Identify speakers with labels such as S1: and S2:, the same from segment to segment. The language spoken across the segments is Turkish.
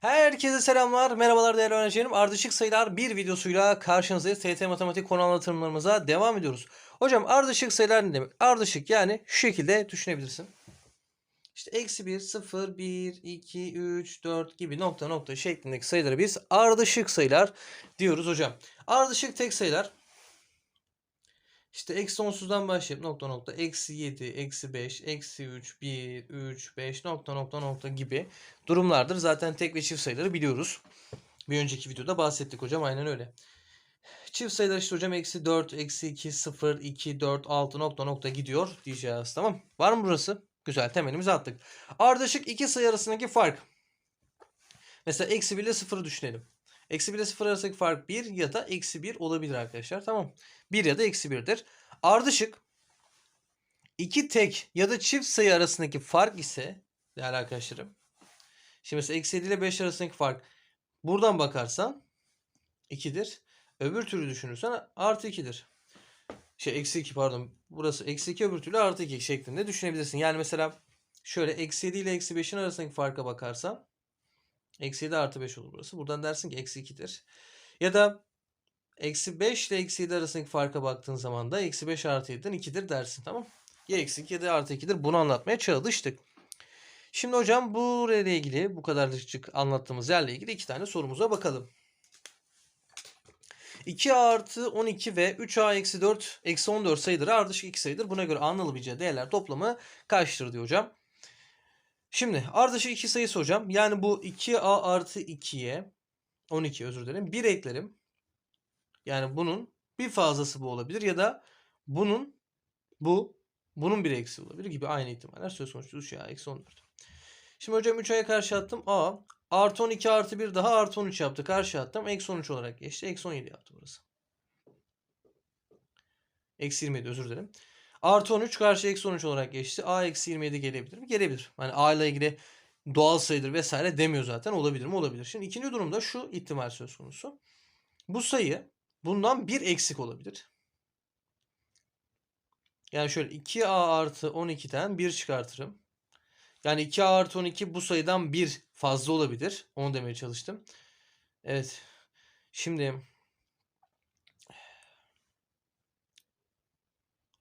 S1: Herkese selamlar, merhabalar değerli öğrencilerim. Ardışık sayılar bir videosuyla karşınızdayız. TYT Matematik konu anlatımlarımıza devam ediyoruz. Hocam ardışık sayılar ne demek? Ardışık yani şu şekilde düşünebilirsin. İşte eksi 1, 0, 1, 2, 3, 4 gibi nokta nokta şeklindeki sayıları biz ardışık sayılar diyoruz hocam. Ardışık tek sayılar işte eksi sonsuzdan başlayıp nokta nokta eksi 7, eksi 5, eksi 3, 1, 3, 5 nokta nokta nokta gibi durumlardır. Zaten tek ve çift sayıları biliyoruz. Bir önceki videoda bahsettik hocam aynen öyle. Çift sayılar işte hocam eksi 4, eksi 2, 0, 2, 4, 6 nokta nokta gidiyor diyeceğiz. Tamam. Var mı burası? Güzel temelimizi attık. Ardışık iki sayı arasındaki fark. Mesela eksi 1 ile 0'ı düşünelim. Eksi 1 ile 0 arasındaki fark 1 ya da eksi 1 olabilir arkadaşlar. Tamam. 1 ya da eksi 1'dir. Ardışık iki tek ya da çift sayı arasındaki fark ise değerli arkadaşlarım. Şimdi mesela eksi 7 ile 5 arasındaki fark buradan bakarsan 2'dir. Öbür türlü düşünürsen artı 2'dir. Şey eksi 2 pardon. Burası eksi 2 öbür türlü artı 2 şeklinde düşünebilirsin. Yani mesela şöyle eksi 7 ile eksi 5'in arasındaki farka bakarsan eksi 7 artı 5 olur burası. Buradan dersin ki eksi 2'dir. Ya da eksi 5 ile eksi 7 arasındaki farka baktığın zaman da eksi 5 artı 7'den 2'dir dersin tamam Ya eksi 2 ya da artı 2'dir. Bunu anlatmaya çalıştık. Şimdi hocam burayla ilgili bu kadarcık anlattığımız yerle ilgili iki tane sorumuza bakalım. 2a artı 12 ve 3a eksi 4 eksi 14 sayıları ardışık iki sayıdır. Buna göre A'nın alabileceği değerler toplamı kaçtır diyor hocam. Şimdi ardışık iki sayısı hocam. Yani bu 2a artı 2'ye 12 özür dilerim. 1 eklerim. Yani bunun bir fazlası bu olabilir ya da bunun bu bunun bir eksi olabilir gibi aynı ihtimaller söz konusu 3a eksi 14. Şimdi hocam 3a'ya karşı attım. A artı 12 artı 1 daha artı 13 yaptı. Karşı attım. Eksi 13 olarak geçti. Eksi 17 yaptı burası. Eksi 27 özür dilerim. Artı 13 karşı eksi 13 olarak geçti. A eksi 27 gelebilir mi? Gelebilir. Hani A ile ilgili doğal sayıdır vesaire demiyor zaten. Olabilir mi? Olabilir. Şimdi ikinci durumda şu ihtimal söz konusu. Bu sayı bundan bir eksik olabilir. Yani şöyle 2A artı 12'den 1 çıkartırım. Yani 2A artı 12 bu sayıdan 1 fazla olabilir. Onu demeye çalıştım. Evet. Şimdi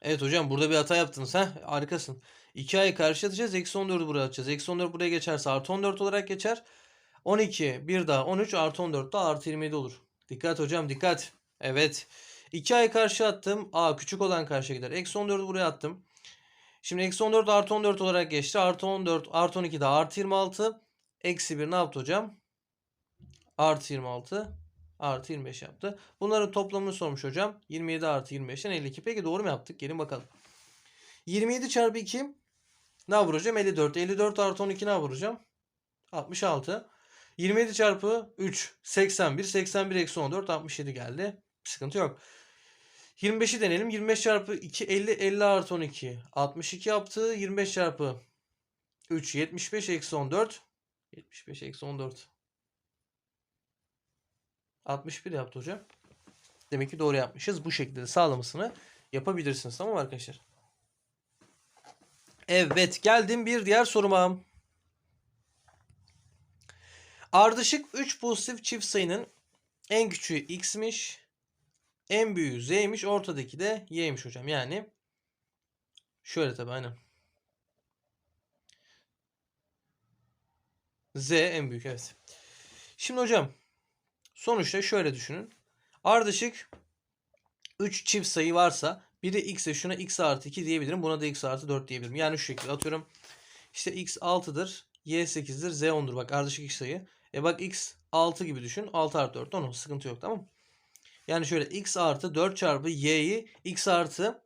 S1: Evet hocam burada bir hata yaptınız. ha Harikasın. 2a'yı karşı atacağız. Eksi 14'ü buraya atacağız. Eksi 14 buraya geçerse artı 14 olarak geçer. 12 bir daha 13 artı 14 daha artı 27 olur. Dikkat hocam dikkat. Evet. 2a'yı karşı attım. A küçük olan karşıya gider. Eksi 14'ü buraya attım. Şimdi eksi 14 artı 14 olarak geçti. Artı 14 artı 12 daha artı 26. Eksi 1 ne yaptı hocam? Artı 26 artı 25 yaptı. Bunların toplamını sormuş hocam. 27 artı 25'ten 52. Peki doğru mu yaptık? Gelin bakalım. 27 çarpı 2 ne hocam? 54. 54 artı 12 ne hocam? 66. 27 çarpı 3 81. 81 eksi 14 67 geldi. Sıkıntı yok. 25'i deneyelim. 25 çarpı 2 50 50 artı 12 62 yaptı. 25 çarpı 3 75 eksi 14 75 eksi 14 61 yaptı hocam. Demek ki doğru yapmışız. Bu şekilde de sağlamasını yapabilirsiniz. Tamam mı arkadaşlar? Evet geldim bir diğer soruma. Ardışık 3 pozitif çift sayının en küçüğü x'miş. En büyüğü z'miş. Ortadaki de y'miş hocam. Yani şöyle tabi aynen. Z en büyük evet. Şimdi hocam sonuçta şöyle düşünün. Ardışık 3 çift sayı varsa biri x'e şuna x artı 2 diyebilirim. Buna da x artı 4 diyebilirim. Yani şu şekilde atıyorum. İşte x 6'dır. Y 8'dir. Z 10'dur. Bak ardışık x sayı. E bak x 6 gibi düşün. 6 artı 4 10. Sıkıntı yok tamam? Yani şöyle x artı 4 çarpı y'yi x artı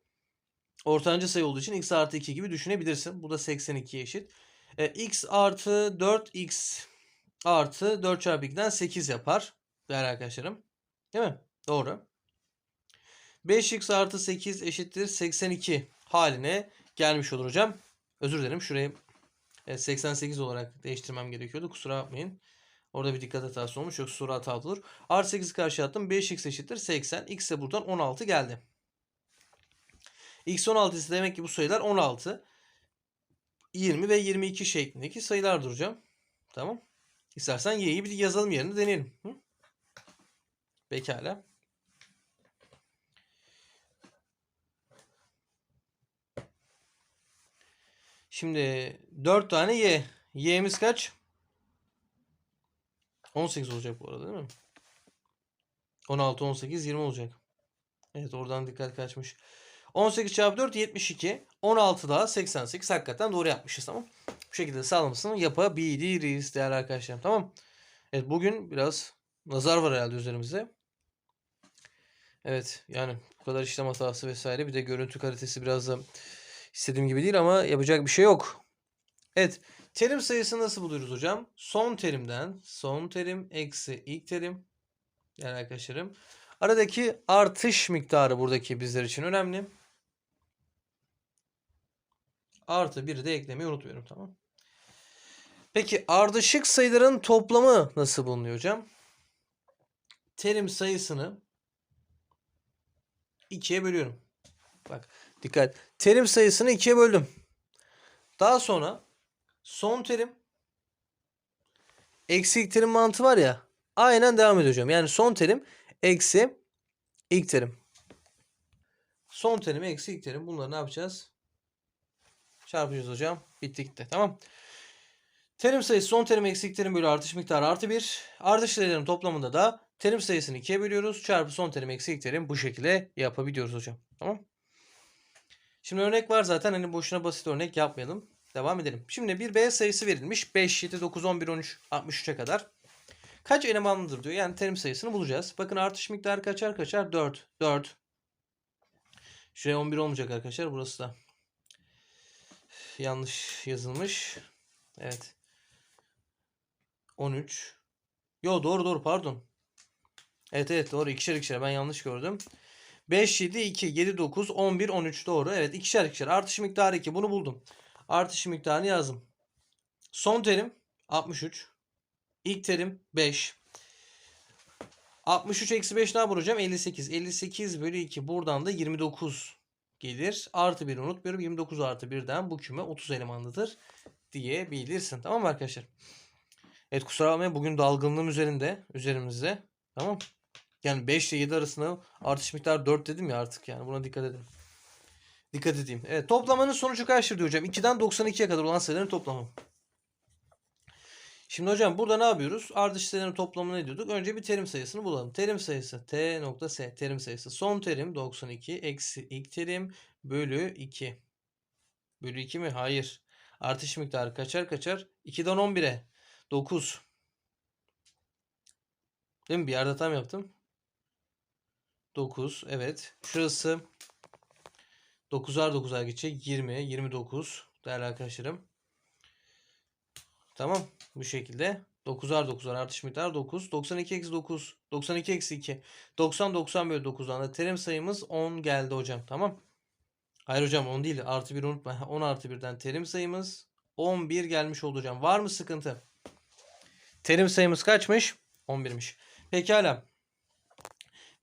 S1: ortancı sayı olduğu için x artı 2 gibi düşünebilirsin. Bu da 82'ye eşit. E, x artı 4 x artı 4 çarpı 2'den 8 yapar. Değerli arkadaşlarım. Değil mi? Doğru. 5x artı 8 eşittir 82 haline gelmiş olur hocam. Özür dilerim. Şurayı 88 olarak değiştirmem gerekiyordu. Kusura bakmayın. Orada bir dikkat hatası olmuş. Yoksa soru hata olur. Artı 8 karşı attım. 5x eşittir 80. X ise buradan 16 geldi. X 16 ise demek ki bu sayılar 16. 20 ve 22 şeklindeki sayılardır hocam. Tamam. İstersen y'yi bir yazalım yerine deneyelim. Hı? Pekala. Şimdi 4 tane y. Y'miz kaç? 18 olacak bu arada değil mi? 16, 18, 20 olacak. Evet oradan dikkat kaçmış. 18 çarpı 4 72. 16 daha 88. Hakikaten doğru yapmışız tamam. Bu şekilde sağlamasını yapabiliriz değerli arkadaşlarım. Tamam. Evet bugün biraz nazar var herhalde üzerimizde. Evet yani bu kadar işlem hatası vesaire bir de görüntü kalitesi biraz da istediğim gibi değil ama yapacak bir şey yok. Evet terim sayısını nasıl buluyoruz hocam? Son terimden son terim eksi ilk terim yani arkadaşlarım aradaki artış miktarı buradaki bizler için önemli. Artı bir de eklemeyi unutmuyorum tamam. Peki ardışık sayıların toplamı nasıl bulunuyor hocam? Terim sayısını 2'ye bölüyorum. Bak dikkat. Terim sayısını 2'ye böldüm. Daha sonra son terim eksi ilk terim mantığı var ya. Aynen devam hocam. Yani son terim eksi ilk terim. Son terim eksi ilk terim. Bunları ne yapacağız? Çarpacağız hocam. Bitti gitti. Tamam. Terim sayısı son terim eksi ilk terim bölü artış miktarı artı 1. Ardış sayıların toplamında da terim sayısını 2'ye bölüyoruz. Çarpı son terim eksi ilk terim bu şekilde yapabiliyoruz hocam. Tamam. Şimdi örnek var zaten. Hani boşuna basit örnek yapmayalım. Devam edelim. Şimdi bir B sayısı verilmiş. 5, 7, 9, 11, 13, 63'e kadar. Kaç elemanlıdır diyor. Yani terim sayısını bulacağız. Bakın artış miktarı kaçar kaçar? 4. 4. Şuraya 11 olmayacak arkadaşlar. Burası da yanlış yazılmış. Evet. 13. Yo doğru doğru pardon. Evet evet doğru ikişer ikişer ben yanlış gördüm. 5, 7, 2, 7, 9, 11, 13 doğru. Evet ikişer ikişer. Artış miktarı 2 bunu buldum. Artış miktarını yazdım. Son terim 63. İlk terim 5. 63 eksi 5 ne yapar hocam? 58. 58 bölü 2 buradan da 29 gelir. Artı 1 unutmuyorum. 29 artı 1'den bu küme 30 elemanlıdır diyebilirsin. Tamam mı arkadaşlar? Evet kusura bakmayın bugün dalgınlığım üzerinde. Üzerimizde. Tamam. Yani 5 ile 7 arasında artış miktarı 4 dedim ya artık yani buna dikkat edin. Dikkat edeyim. Evet toplamanın sonucu kaçtır diyor hocam. 2'den 92'ye kadar olan sayıların toplamı. Şimdi hocam burada ne yapıyoruz? Ardış sayıların toplamını ne diyorduk? Önce bir terim sayısını bulalım. Terim sayısı t nokta s terim sayısı. Son terim 92 eksi ilk terim bölü 2. Bölü 2 mi? Hayır. Artış miktarı kaçar kaçar? 2'den 11'e. 9. Değil mi? Bir yerde tam yaptım. 9. Evet. Şurası 9'ar 9'ar geçecek. 20, 29 değerli arkadaşlarım. Tamam. Bu şekilde. 9'ar 9'ar artış miktarı 9. 92 eksi 9. 92 eksi 2. 90 90 bölü 9'dan da terim sayımız 10 geldi hocam. Tamam. Hayır hocam 10 değil. Artı 1 unutma. 10 artı 1'den terim sayımız 11 gelmiş oldu hocam. Var mı sıkıntı? Terim sayımız kaçmış? 11'miş. Pekala.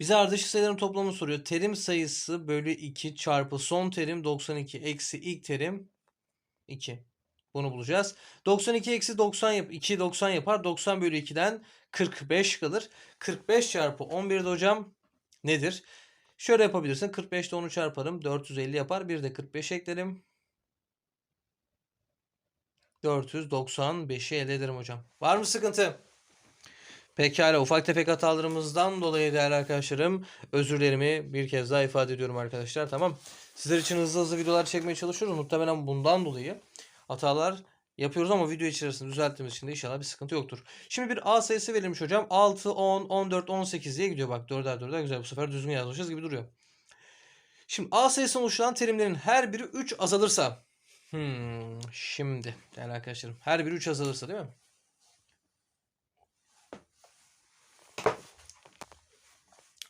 S1: Bize ardışık sayıların toplamını soruyor. Terim sayısı bölü 2 çarpı son terim 92 eksi ilk terim 2. Bunu bulacağız. 92 eksi 90 yap 2 90 yapar. 90 bölü 2'den 45 kalır. 45 çarpı 11 de hocam nedir? Şöyle yapabilirsin. 45'te 10'u çarparım. 450 yapar. Bir de 45 eklerim. 495'i elde ederim hocam. Var mı sıkıntı? Pekala ufak tefek hatalarımızdan dolayı değerli arkadaşlarım özürlerimi bir kez daha ifade ediyorum arkadaşlar tamam. Sizler için hızlı hızlı videolar çekmeye çalışıyoruz. Muhtemelen bundan dolayı hatalar yapıyoruz ama video içerisinde düzelttiğimiz için de inşallah bir sıkıntı yoktur. Şimdi bir A sayısı verilmiş hocam. 6, 10, 14, 18 diye gidiyor. Bak 4'er 4'er güzel bu sefer düzgün yazmışız gibi duruyor. Şimdi A sayısından oluşturan terimlerin her biri 3 azalırsa. Hmm, şimdi değerli arkadaşlarım her biri 3 azalırsa değil mi?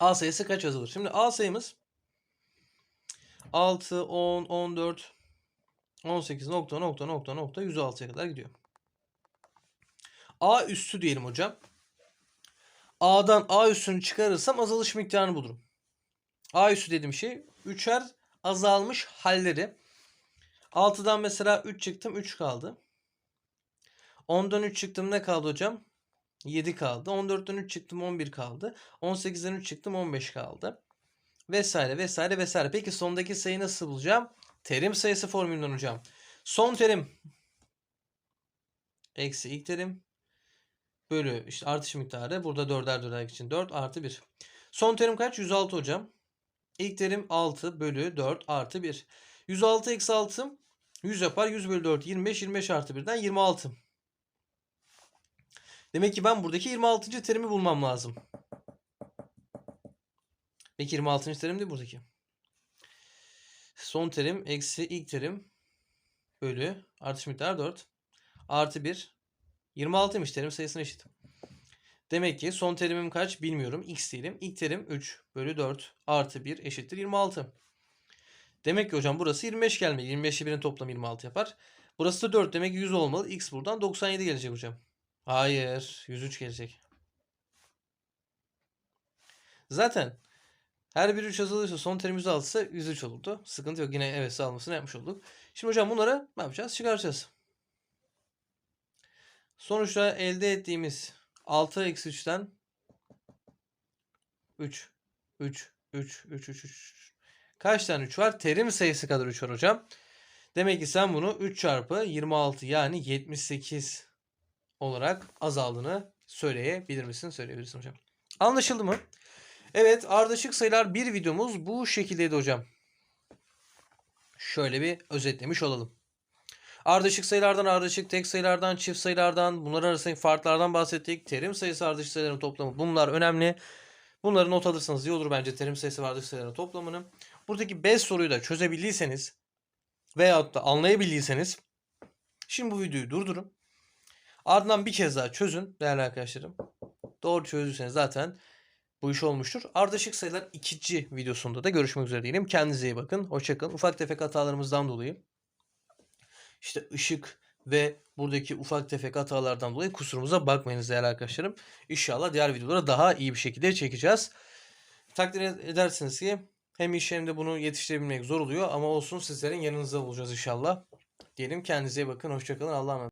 S1: A sayısı kaç azalır? Şimdi A sayımız 6, 10, 14, 18 nokta nokta nokta nokta 106'ya kadar gidiyor. A üstü diyelim hocam. A'dan A üstünü çıkarırsam azalış miktarını bulurum. A üstü dediğim şey üçer azalmış halleri. 6'dan mesela 3 çıktım 3 kaldı. 10'dan 3 çıktım ne kaldı hocam? 7 kaldı. 14'ten 3 çıktım 11 kaldı. 18'den 3 çıktım 15 kaldı. Vesaire vesaire vesaire. Peki sondaki sayıyı nasıl bulacağım? Terim sayısı formülünden hocam. Son terim eksi ilk terim bölü işte artış miktarı burada 4'er 4'er için 4 artı 1. Son terim kaç? 106 hocam. İlk terim 6 bölü 4 artı 1. 106 eksi 6 100 yapar. 100 bölü 4 25. 25 artı 1'den 26. Demek ki ben buradaki 26. terimi bulmam lazım. Peki 26. terim de buradaki. Son terim eksi ilk terim bölü artış miktarı 4 artı 1 26'ymış terim sayısına eşit. Demek ki son terimim kaç bilmiyorum. X diyelim. İlk terim 3 bölü 4 artı 1 eşittir 26. Demek ki hocam burası 25 gelmeli. 25 ile 1'in toplamı 26 yapar. Burası da 4 demek ki 100 olmalı. X buradan 97 gelecek hocam. Hayır. 103 gelecek. Zaten her bir 3 yazılırsa son terim 106 ise 103 olurdu. Sıkıntı yok. Yine evet sağlamasını yapmış olduk. Şimdi hocam bunları ne yapacağız? Çıkaracağız. Sonuçta elde ettiğimiz 6 eksi 3'ten 3. 3. 3. 3. 3. 3. Kaç tane 3 var? Terim sayısı kadar 3 var hocam. Demek ki sen bunu 3 çarpı 26 yani 78 olarak azaldığını söyleyebilir misin? Söyleyebilirsin hocam. Anlaşıldı mı? Evet ardışık sayılar bir videomuz bu şekildeydi hocam. Şöyle bir özetlemiş olalım. Ardışık sayılardan, ardışık tek sayılardan, çift sayılardan, bunlar arasındaki farklardan bahsettik. Terim sayısı ardışık sayıların toplamı bunlar önemli. Bunları not alırsanız iyi olur bence terim sayısı ve ardışık sayıların toplamını. Buradaki 5 soruyu da çözebildiyseniz veyahut da anlayabildiyseniz şimdi bu videoyu durdurun. Ardından bir kez daha çözün değerli arkadaşlarım. Doğru çözdüyseniz zaten bu iş olmuştur. Ardışık sayılar ikinci videosunda da görüşmek üzere diyelim. Kendinize iyi bakın. Hoşçakalın. Ufak tefek hatalarımızdan dolayı işte ışık ve buradaki ufak tefek hatalardan dolayı kusurumuza bakmayınız değerli arkadaşlarım. İnşallah diğer videolara daha iyi bir şekilde çekeceğiz. Takdir edersiniz ki hem iş hem de bunu yetiştirebilmek zor oluyor ama olsun sizlerin yanınızda olacağız inşallah. Diyelim kendinize iyi bakın. Hoşçakalın. Allah'a emanet.